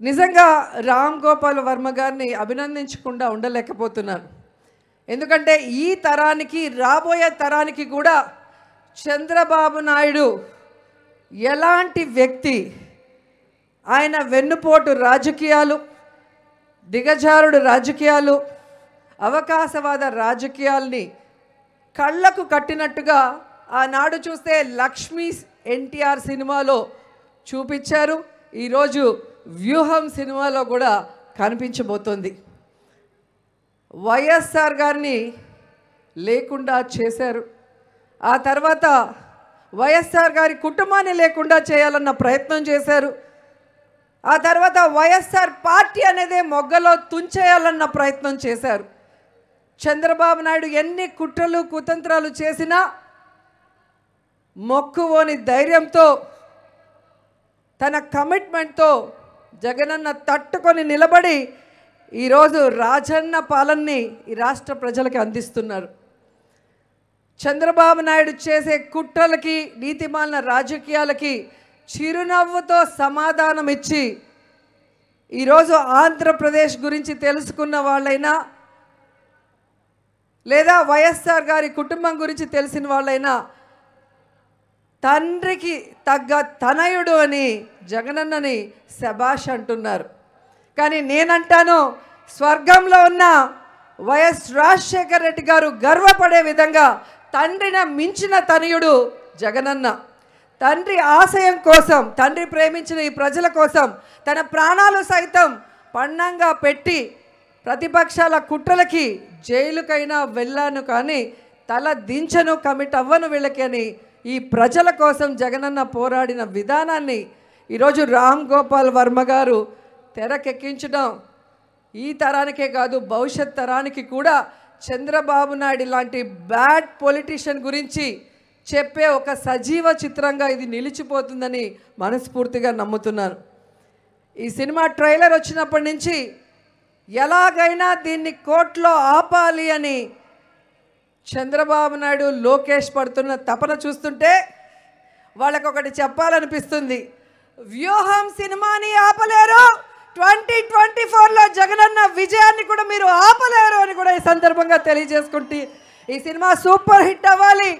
నిజంగా రామ్ గోపాల్ వర్మ గారిని అభినందించకుండా ఉండలేకపోతున్నాను. ఎందుకంటే ఈ తరానికి రాబోయే తరానికి కూడా చంద్రబాబు నాయుడు ఎలాంటి వ్యక్తి ఆయన వెన్నుపోటు రాజకీయాలు దిగజారుడు రాజకీయాలు అవకాశవాద రాజకీయాల్ని కళ్ళకు కట్టినట్టుగా ఆనాడు చూస్తే లక్ష్మీ ఎన్టీఆర్ సినిమాలో చూపించారు. ఈరోజు వ్యూహం సినిమాలో కూడా కనిపించబోతోంది. వైఎస్ఆర్ గారిని లేకుండా చేశారు. ఆ తర్వాత వైఎస్ఆర్ గారి కుటుంబాన్ని లేకుండా చేయాలన్న ప్రయత్నం చేశారు. ఆ తర్వాత వైఎస్ఆర్ పార్టీ అనేదే మొగ్గలో తుంచేయాలన్న ప్రయత్నం చేశారు. చంద్రబాబు నాయుడు ఎన్ని కుట్రలు కుతంత్రాలు చేసినా మొక్కువోని ధైర్యంతో తన కమిట్మెంట్తో జగనన్న తట్టుకొని నిలబడి ఈరోజు రాజన్న పాలనని ఈ రాష్ట్ర ప్రజలకి అందిస్తున్నారు. చంద్రబాబు నాయుడు చేసే కుట్రలకి నీతిమాలిన రాజకీయాలకి చిరునవ్వుతో సమాధానం ఇచ్చి ఈరోజు ఆంధ్రప్రదేశ్ గురించి తెలుసుకున్న వాళ్ళైనా లేదా వైఎస్ఆర్ గారి కుటుంబం గురించి తెలిసిన వాళ్ళైనా తండ్రికి తగ్గ తనయుడు అని జగనన్నని శబాష్ అంటున్నారు. కానీ నేనంటాను స్వర్గంలో ఉన్న వైఎస్ రాజశేఖర రెడ్డి గారు గర్వపడే విధంగా తండ్రిన మించిన తనయుడు జగనన్న. తండ్రి ఆశయం కోసం తండ్రి ప్రేమించిన ఈ ప్రజల కోసం తన ప్రాణాలు సైతం పణంగా పెట్టి ప్రతిపక్షాల కుట్రలకి జైలుకైనా వెళ్ళాను కానీ తల దించను కమిట్ అవ్వను వీళ్ళకి అని ఈ ప్రజల కోసం జగనన్న పోరాడిన విధానాన్ని ఈరోజు రామ్ గోపాల్ వర్మ గారు తెరకెక్కించడం ఈ తరానికే కాదు భవిష్యత్ తరానికి కూడా చంద్రబాబు నాయుడు లాంటి బ్యాడ్ పొలిటీషియన్ గురించి చెప్పే ఒక సజీవ చిత్రంగా ఇది నిలిచిపోతుందని మనస్ఫూర్తిగా నమ్ముతున్నాను. ఈ సినిమా ట్రైలర్ వచ్చినప్పటి నుంచి ఎలాగైనా దీన్ని కోర్టులో ఆపాలి అని చంద్రబాబు నాయుడు లోకేష్ పడుతున్న తపన చూస్తుంటే వాళ్ళకొకటి చెప్పాలనిపిస్తుంది. వ్యూహం సినిమాని ఆపలేరు. ట్వంటీ ట్వంటీ ఫోర్లో జగనన్న విజయాన్ని కూడా మీరు ఆపలేరు అని కూడా ఈ సందర్భంగా తెలియజేసుకుంటే ఈ సినిమా సూపర్ హిట్ అవ్వాలి.